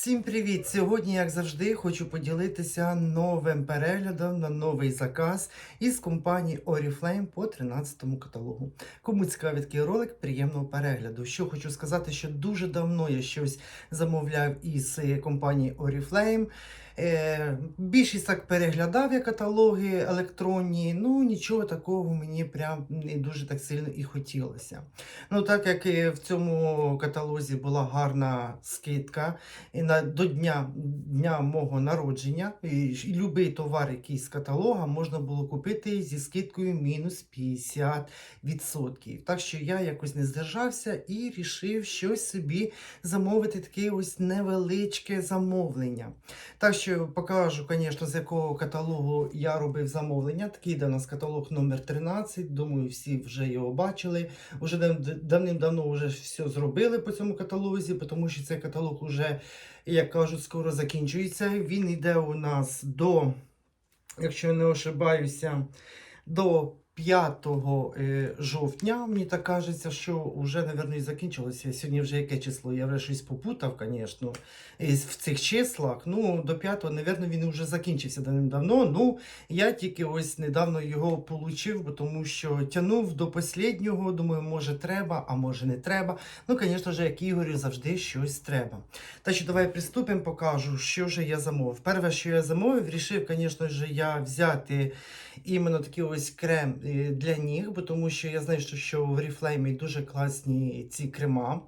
Всім привіт! Сьогодні, як завжди, хочу поділитися новим переглядом на новий заказ із компанії Oriflame по 13 каталогу. Кому цікавий такий ролик, приємного перегляду. Що хочу сказати, що дуже давно я щось замовляв із е, компанії Oriflame. Е, більшість так переглядав я каталоги електронні, ну нічого такого мені прям не дуже так сильно і хотілося. Ну, так як в цьому каталозі була гарна скидка і на, до дня, дня мого народження, і, і любий товар, який з каталога, можна було купити зі скидкою мінус 50%. Так що я якось не здержався і рішив щось собі замовити таке ось невеличке замовлення. Так що покажу, звісно, з якого каталогу я робив замовлення. Такий до нас каталог номер 13. Думаю, всі вже його бачили. Уже давним-давно вже все зробили по цьому каталозі, тому що цей каталог уже, як кажуть, скоро закінчується. Він йде у нас до, якщо я не ошибаюся, до 5 е, жовтня. Мені так кажеться, що вже, мабуть, закінчилося. Сьогодні вже яке число? Я вже щось попутав, звісно, в цих числах. Ну, до 5, мабуть, він вже закінчився давним-давно. Ну, я тільки ось недавно його получив, тому що тягнув до останнього. Думаю, може треба, а може не треба. Ну, звісно ж, як Ігорю, завжди щось треба. Так що давай приступимо, покажу, що ж я замовив. Перше, що я замовив, рішив, звісно ж, я взяти іменно такий ось крем е, для ніг, бо тому що я знаю, що, в Oriflame дуже класні ці крема.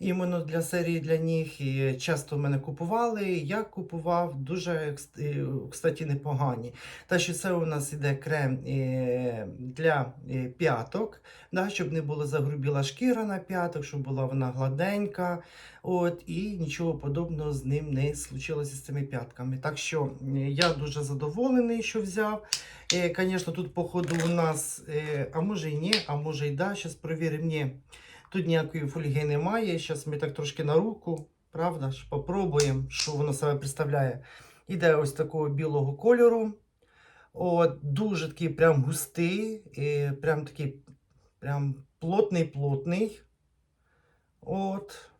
Іменно для серії для ніг. І часто мене купували. Я купував дуже, е, кстати, непогані. Та що це у нас іде крем е, для е, п'яток, да, щоб не була загрубіла шкіра на п'яток, щоб була вона гладенька. От, і нічого подобного з ним не случилося з цими п'ятками. Так що я дуже задоволений, що взяв. Звісно, тут, походу, у нас, а може і ні, а може і да. Зараз перевіримо. Тут ніякої фольги немає. Зараз ми так трошки на руку, правда ж, попробуємо, що воно себе представляє. Іде ось такого білого кольору. От, дуже такий прям густий, е, прям такий прям плотний-плотний. От.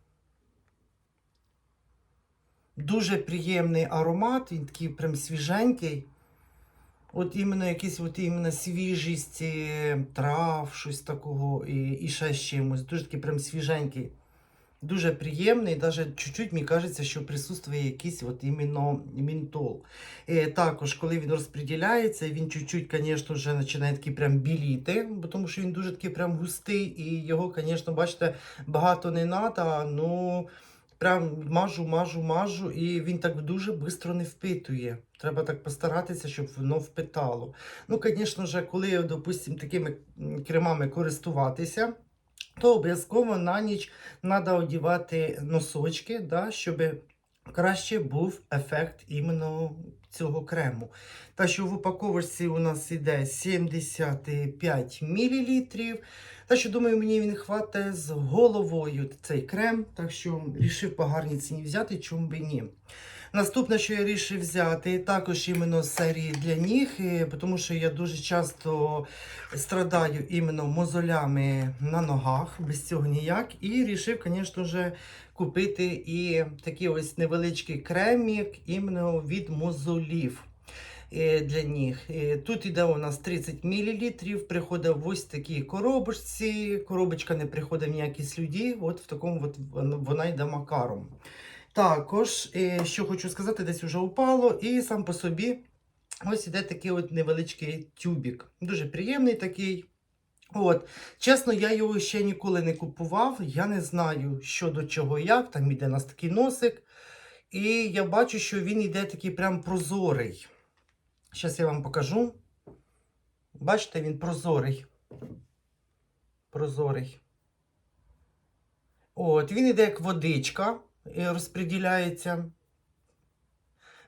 Дуже приємний аромат, він такий прям свіженький. От іменно якийсь от іменно свіжість е, трав, щось такого, і, і ще з чимось. Дуже такий прям свіженький. Дуже приємний, навіть чуть-чуть мені кажеться, що присутствує якийсь от іменно мінтол. Е, також, коли він розподіляється, він чуть-чуть, звісно, вже починає такий прям біліти, тому що він дуже такий прям густий, і його, звісно, бачите, багато не треба, ну прям мажу, мажу, мажу, і він так дуже швидко не впитує. Треба так постаратися, щоб воно впитало. Ну, звісно ж, коли, допустимо, такими кремами користуватися, то обов'язково на ніч треба одівати носочки, да, щоб краще був ефект іменно цього крему. Та що в упаковочці у нас іде 75 мл. Та що, думаю, мені він хватає з головою цей крем. Так що рішив по гарній ціні взяти, чому би ні. Наступне, що я вирішив взяти, також іменно серії для ніг, е, тому що я дуже часто страдаю іменно мозолями на ногах, без цього ніяк. І вирішив, звісно ж, купити і такий ось невеличкий кремік іменно від мозолів. е, Для ніг. Е, Тут іде у нас 30 мл, приходить в ось такій коробочці. Коробочка не приходить в ніякі слюді, от в такому от вона йде макаром. Також, е, що хочу сказати, десь вже упало, і сам по собі ось іде такий от невеличкий тюбік. Дуже приємний такий. От, чесно, я його ще ніколи не купував. Я не знаю, що до чого як. Там іде у нас такий носик. І я бачу, що він іде такий прям прозорий. Зараз я вам покажу. Бачите, він прозорий. Прозорий. От, він іде як водичка розподіляється.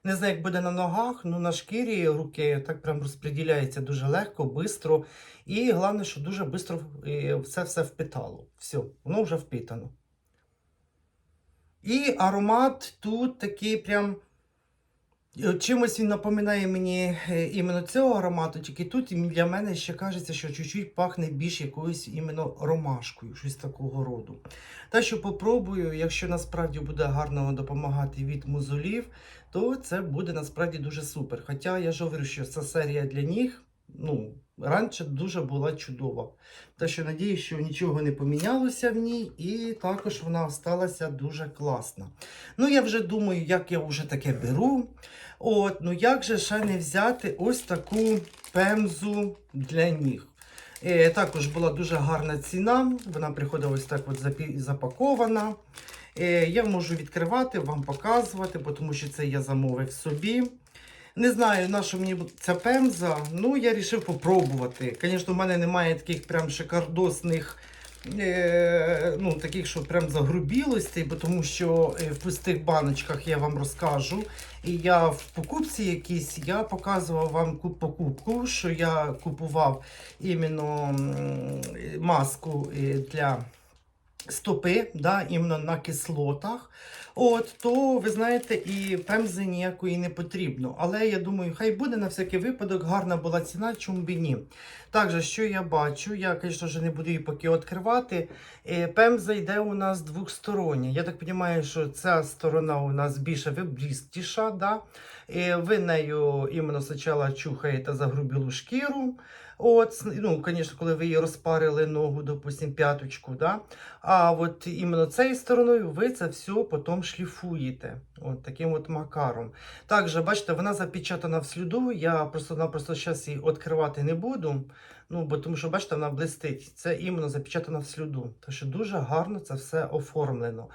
Не знаю, як буде на ногах, ну на шкірі руки так прям розподіляється дуже легко, швидко. І головне, що дуже швидко все все впитало. Все, воно вже впитано. І аромат тут такий прям Чимось він напоминає мені е, іменно цього аромату, тільки тут для мене ще кажеться, що чуть-чуть пахне більш якоюсь іменно ромашкою, щось такого роду. Та що попробую, якщо насправді буде гарно допомагати від музолів, то це буде насправді дуже супер. Хоча я ж говорю, що ця серія для ніг, ну, раніше дуже була чудова. Та що надію, що нічого не помінялося в ній, і також вона осталася дуже класна. Ну, я вже думаю, як я вже таке беру. От, ну як же ще не взяти ось таку пемзу для ніг. Е, також була дуже гарна ціна, вона приходила ось так от запакована. Е, я можу відкривати, вам показувати, тому що це я замовив собі. Не знаю, на що мені ця пемза. Ну, я вирішив попробувати. Звісно, в мене немає таких прям шикардосних, е, ну, таких, що прям загрубілостей, бо тому що е, в пустих баночках я вам розкажу. І я в покупці якійсь я показував вам покупку, що я купував іменно маску е, для стопи, да, іменно на кислотах. От, то ви знаєте, і пемзи ніякої не потрібно. Але я думаю, хай буде на всякий випадок, гарна була ціна, чому б ні. Також, що я бачу, я, звісно ж, не буду її поки відкривати. Е, Пемза йде у нас двостороння. Я так розумію, що ця сторона у нас більше виблістіша. Да? Е, Ви нею іменно спочатку чухаєте загрубілу шкіру. От, ну, звісно, коли ви її розпарили ногу, допустим, п'яточку, да? а от іменно цією стороною ви це все потім шліфуєте. От таким от макаром. Також, бачите, вона запечатана в сліду. Я просто-напросто зараз її відкривати не буду. Ну, бо тому що, бачите, вона блистить. Це іменно запечатана в сліду. Так що дуже гарно це все оформлено.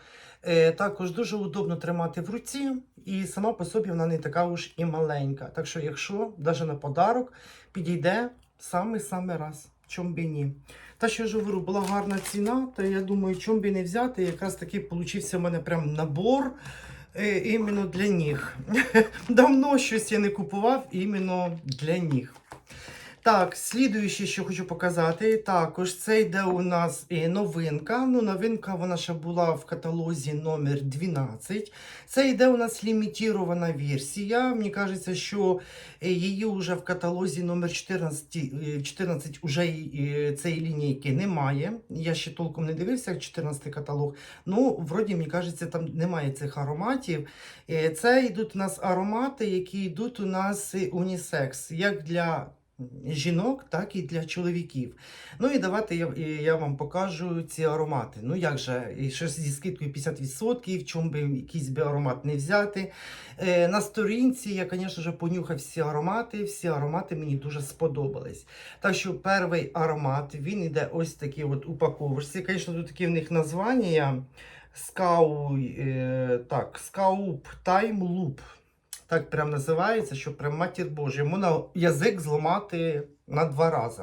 Е, також дуже удобно тримати в руці, і сама по собі вона не така уж і маленька. Так що, якщо навіть на подарок підійде самий-самий раз, чом би ні. Та що я ж говорю, була гарна ціна, то я думаю, чом би не взяти. Якраз таки получився в мене прям набор е, іменно для ніг. Давно щось я не купував іменно для ніг. Так, слідуюче, що хочу показати, також це йде у нас новинка. Ну, новинка вона ще була в каталозі номер 12. Це йде у нас лімітірована версія. Мені кажеться, що е, її вже в каталозі номер 14, е, 14 уже е, цієї лінійки немає. Я ще толком не дивився, як 14 каталог. Ну, вроді, мені кажеться, там немає цих ароматів. Е, Це йдуть у нас аромати, які йдуть у нас унісекс, як для жінок, так і для чоловіків. Ну і давайте я, я вам покажу ці аромати. Ну як же, щось зі скидкою 50%, чому би якийсь би аромат не взяти. Е, на сторінці я, звісно ж, понюхав всі аромати. Всі аромати мені дуже сподобались. Так що перший аромат, він іде ось такий от упаковочці. Звісно, тут такі в них названня. Скау, е, так, Скауп Тайм Луп. Так прям називається, що прям матір Божа. Можна язик зламати на два рази.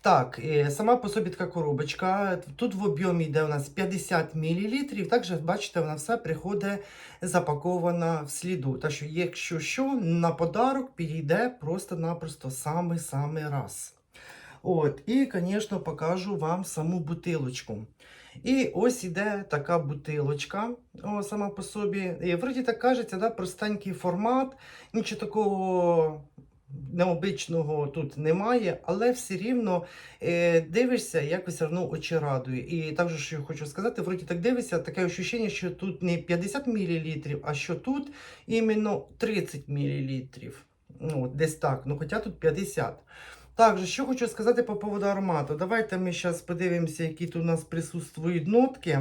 Так, е, сама по собі така коробочка. Тут в об'ємі йде у нас 50 мл. Також, бачите, вона все приходить запакована в сліду. Так що, якщо що, на подарок підійде просто-напросто самий-самий раз. От, і, звісно, покажу вам саму бутилочку. І ось іде така бутилочка, о, сама по собі. І вроді так кажеться, да, простенький формат, нічого такого необичного тут немає, але все рівно е, дивишся, якось все одно очі радує. І також, що я хочу сказати, вроді так дивишся, таке ощущення, що тут не 50 мл, а що тут іменно 30 мл. Ну, десь так, ну хоча тут 50. Також, що хочу сказати по поводу аромату. Давайте ми зараз подивимося, які тут у нас присутствують нотки.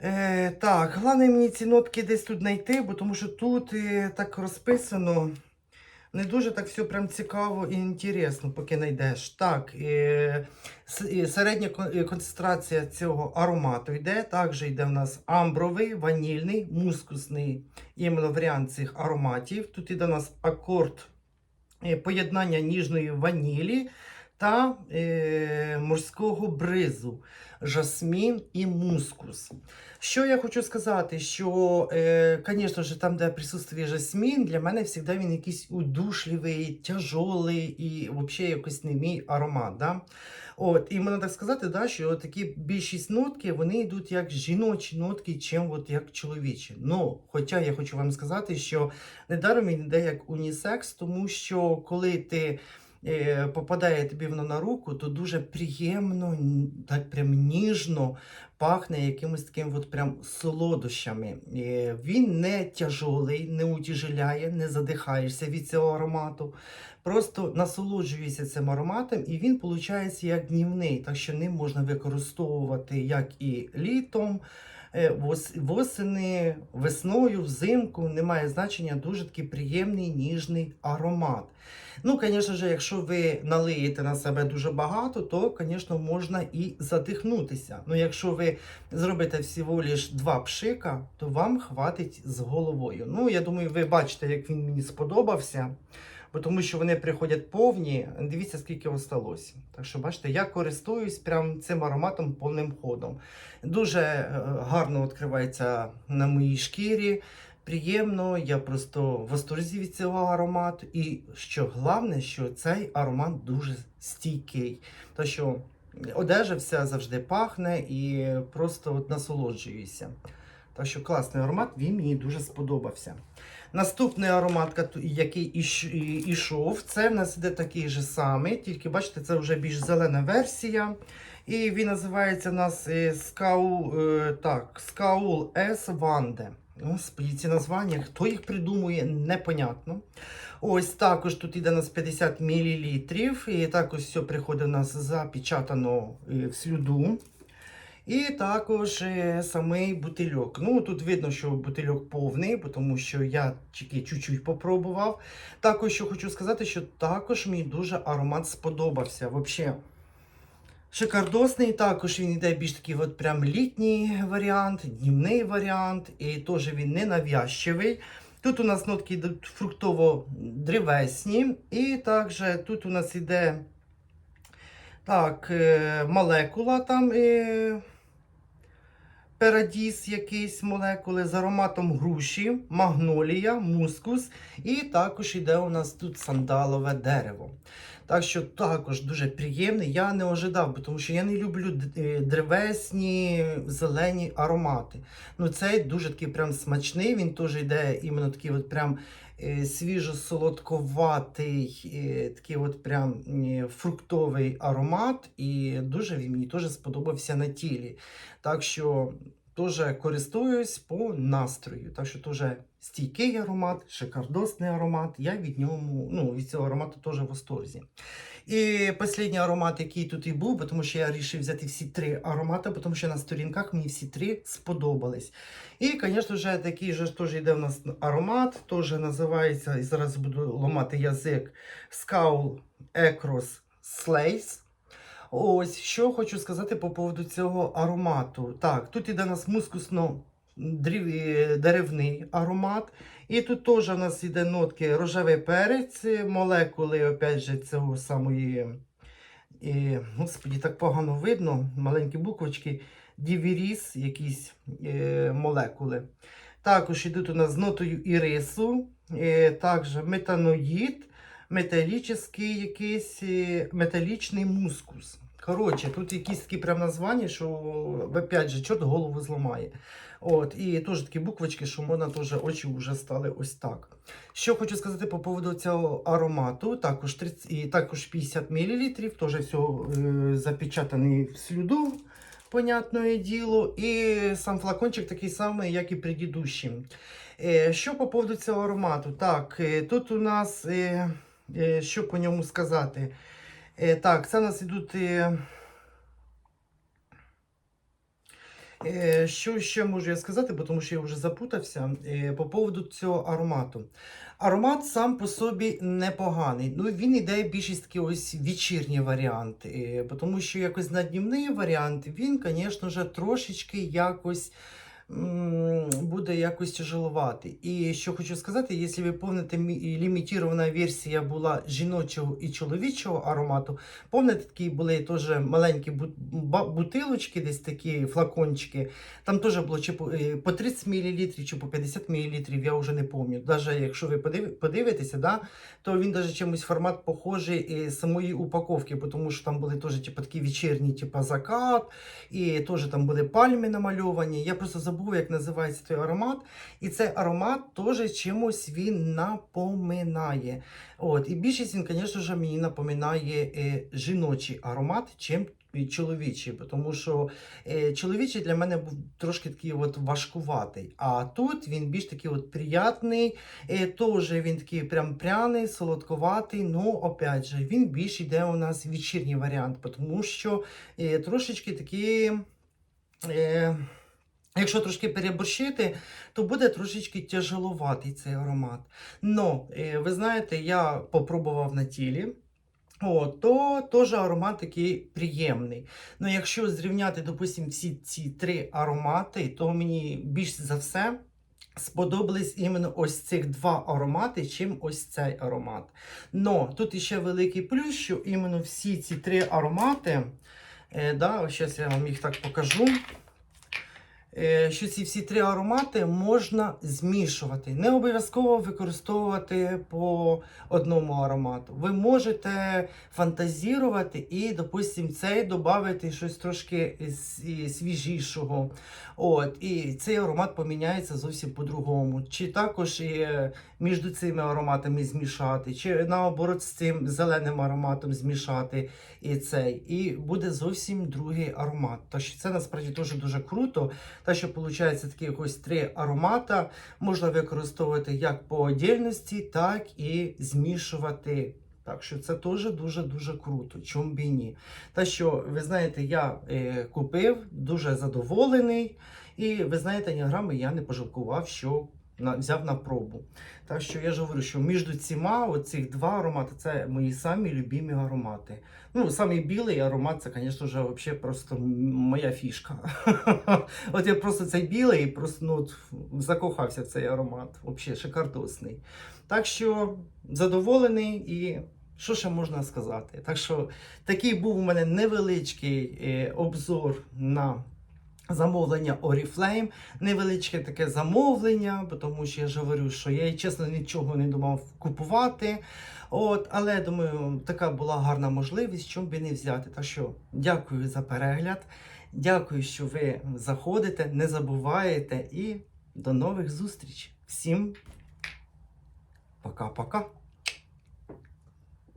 Е, так, головне мені ці нотки десь тут знайти, бо тому що тут е, так розписано. Не дуже так все прям цікаво і інтересно, поки знайдеш. Так, е, е, середня е, концентрація цього аромату йде. Також йде в нас амбровий, ванільний, мускусний іменно варіант цих ароматів. Тут йде у нас акорд поєднання ніжної ванілі та е, морського бризу, жасмін і мускус. Що я хочу сказати, що, е, звісно ж, там, де присутствує жасмін, для мене завжди він якийсь удушливий, тяжолий і взагалі якось не мій аромат. Да? От, і можна так сказати, да, що такі більшість нотки вони йдуть як жіночі нотки, чим от як чоловічі. Ну, хоча я хочу вам сказати, що недаром він йде як унісекс, тому що коли ти е, попадає тобі воно на руку, то дуже приємно, так прям ніжно пахне якимось таким от прям солодощами. Е, він не тяжолий, не утяжеляє, не задихаєшся від цього аромату. Просто насолоджуєшся цим ароматом, і він виходить як днівний, так що ним можна використовувати як і літом, е, восени, весною, взимку. Немає значення, дуже такий приємний ніжний аромат. Ну, звісно ж, якщо ви налиєте на себе дуже багато, то, звісно, можна і задихнутися. Ну, якщо ви зробите всього лиш два пшика, то вам хватить з головою. Ну, я думаю, ви бачите, як він мені сподобався. Бо тому що вони приходять повні, дивіться, скільки осталось. Так що, бачите, я користуюсь прям цим ароматом повним ходом. Дуже е, гарно відкривається на моїй шкірі. Приємно, я просто в восторзі від цього аромату. І що головне, що цей аромат дуже стійкий. То що одежа вся завжди пахне і просто от насолоджуюся. Так що класний аромат, він мені дуже сподобався. Наступний аромат, який ішов, це в нас іде такий же самий, тільки бачите, це вже більш зелена версія. І він називається у нас е, Скау, е, так, Скаул С Ванде. Господи, ці названня, хто їх придумує, непонятно. Ось також тут іде у нас 50 мл. І також все приходить у нас запечатано е, в слюду. І також е, самий бутильок. Ну, тут видно, що бутильок повний, тому що я чуть-чуть попробував. Також що хочу сказати, що також мені дуже аромат сподобався. Взагалі, шикардосний. Також він йде більш такий от прям літній варіант, днівний варіант, і теж він не навязчивий. Тут у нас нотки йдуть фруктово-древесні, і також тут у нас іде так, е, молекула там. Е, Перадіс якийсь молекули з ароматом груші, магнолія, мускус. І також йде у нас тут сандалове дерево. Так що також дуже приємний. Я не ожидав, тому що я не люблю е, древесні зелені аромати. Ну цей дуже такий прям смачний. Він теж йде іменно такий от прям свіжо-солодковатий, е, такий от прям е, фруктовий аромат. І дуже він мені теж сподобався на тілі. Так що теж користуюсь по настрою. Так що теж стійкий аромат, шикардосний аромат. Я від ньому, ну, від цього аромату теж в восторзі. І останній аромат, який тут і був, тому що я вирішив взяти всі три аромати, тому що на сторінках мені всі три сподобались. І, звісно ж, такий же теж йде в нас аромат, теж називається, і зараз буду ламати язик, Scowl Ecros Slays. Ось, що хочу сказати по поводу цього аромату. Так, тут іде у нас мускусно деревний аромат. І тут теж у нас іде нотки рожевий перець, молекули, опять же, цього самої. І, господі, так погано видно, маленькі буквочки, дівіріс, якісь е, молекули. Також йдуть у нас з нотою ірису, е, також метаноїд, металічний якийсь е, металічний мускус. Коротше, тут якісь такі прям названня, що опять же, чорт голову зламає. От, і теж такі буквочки, що можна теж очі вже стали ось так. Що хочу сказати по поводу цього аромату, також 30, і також 50 мл, теж все е, запечатаний в слюду, понятне діло. І сам флакончик такий самий, як і предыдущий. Е, що по поводу цього аромату? Так, е, тут у нас, е, е, що по ньому сказати? Е, так, це у нас ідуть. Е, Е, Що ще можу я сказати, тому що я вже запутався по поводу цього аромату. Аромат сам по собі непоганий. Ну, він іде більшість такий ось вечірній варіант. тому що якось на днівний варіант він, звісно ж, трошечки якось буде якось тяжелувати. І що хочу сказати, якщо ви помните, мі- лімітірована версія була жіночого і чоловічого аромату, Помните, такі були теж маленькі бу- бутилочки, десь такі флакончики. Там теж було чи по, е, 30 мл, чи по 50 мл, я вже не пам'ятаю. Навіть якщо ви подивитеся, да, то він навіть чимось формат похожий е, самої упаковки, тому що там були теж типу, такі вечірні, типу закат, і теж там були пальми намальовані. Я просто забув, як називається той аромат. І цей аромат теж чимось він напоминає. От, і більшість він, звісно мені напоминає е, жіночий аромат, чим чоловічий, тому що е, чоловічий для мене був трошки такий от важкуватий. А тут він більш такий от приятний, е, теж він такий прям пряний, солодковатий. Ну, опять же, він більш йде у нас вечірній варіант, тому що трошечки такий. Е, Якщо трошки переборщити, то буде трошечки тяжеловатий цей аромат. Но, е, ви знаєте, я попробував на тілі. О, то теж аромат такий приємний. Ну, якщо зрівняти, допустимо, всі ці три аромати, то мені більш за все сподобались іменно ось цих два аромати, чим ось цей аромат. Но тут іще великий плюс, що іменно всі ці три аромати, е, да, зараз я вам їх так покажу. Е, Що ці всі три аромати можна змішувати. Не обов'язково використовувати по одному аромату. Ви можете фантазірувати і, допустимо, цей додати щось трошки свіжішого. От, і цей аромат поміняється зовсім по-другому. Чи також і е, між цими ароматами змішати, чи наоборот з цим зеленим ароматом змішати і цей. І буде зовсім другий аромат. Що це насправді дуже дуже круто. Та що виходить такі ось три аромата можна використовувати як по отдельності, так і змішувати. Так що це теж дуже-дуже круто. Чому б і ні? Та що, ви знаєте, я е, купив, дуже задоволений. І ви знаєте, ні грами я не пожалкував, що на, взяв на пробу. Так що я ж говорю, що між цими оцих два аромати це мої самі любимі аромати. Ну, самий білий аромат, це, звісно ж, вообще просто моя фішка. От я просто цей білий, просто ну, закохався в цей аромат. Взагалі шикардосний. Так що задоволений і. Що ще можна сказати? Так що такий був у мене невеличкий е, обзор на замовлення Oriflame. Невеличке таке замовлення, тому що я ж говорю, що я чесно нічого не думав купувати. От, але думаю, така була гарна можливість, чому би не взяти. Так що дякую за перегляд. Дякую, що ви заходите, не забуваєте і до нових зустріч. Всім пока-пока.